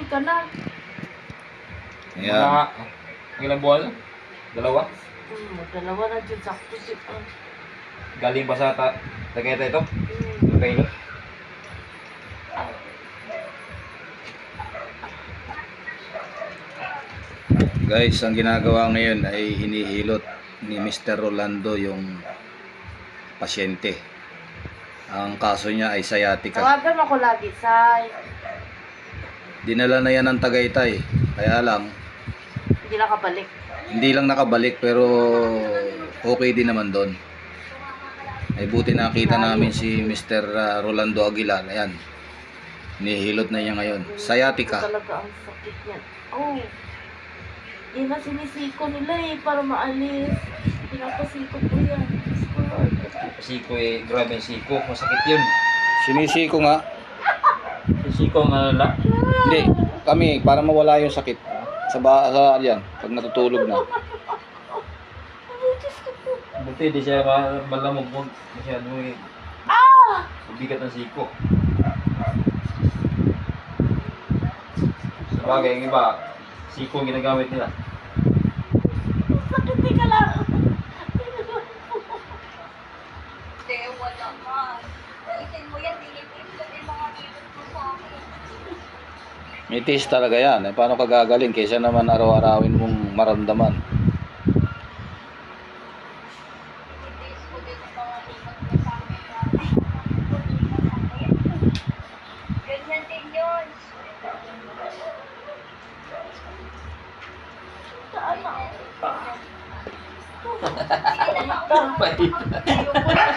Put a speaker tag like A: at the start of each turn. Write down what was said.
A: Kumain ka na.
B: Ayan.
C: Mga, ang ilang buwan? Dalawa?
A: Hmm, dalawa na dyan. Sakto si ah.
C: Galing pa sa ta Tagaytay ito?
A: Hmm.
C: Tagaytay?
B: Guys, ang ginagawa ngayon ay hinihilot ni Mr. Rolando yung pasyente. Ang kaso niya ay sciatica.
A: Tawagan mo ko lagi, Sai.
B: Dinala na yan ng Tagaytay. Kaya lang,
A: Hindi na kabalik.
B: hindi lang nakabalik pero okay din naman doon. Ay buti nakita namin si Mr. uh, Rolando Aguilar. Ayan. Hinihilot na niya ngayon. Sciatica.
A: Talaga ang sakit niyan. Oh. Yan na sinisiko nila eh, para maalis. Pinapasiko ko yan. Diyos ko, Lord.
C: Siko eh, grabe yung siko. Masakit yun.
B: Sinisiko nga.
C: Yung siko ang lang.
B: Hindi, kami para mawala yung sakit. Sa ba sa yan, pag natutulog na.
C: Buti di siya ma- malamog. Huwag masyado eh.
A: Ah!
C: Bigat ng siko. Sa bagay, yung iba, siko ang ginagamit nila.
A: Sakit ka lang.
D: Hindi, wala man.
B: May taste talaga yan. Eh, paano ka gagaling kaysa naman araw-arawin mong maramdaman.
D: Itis ko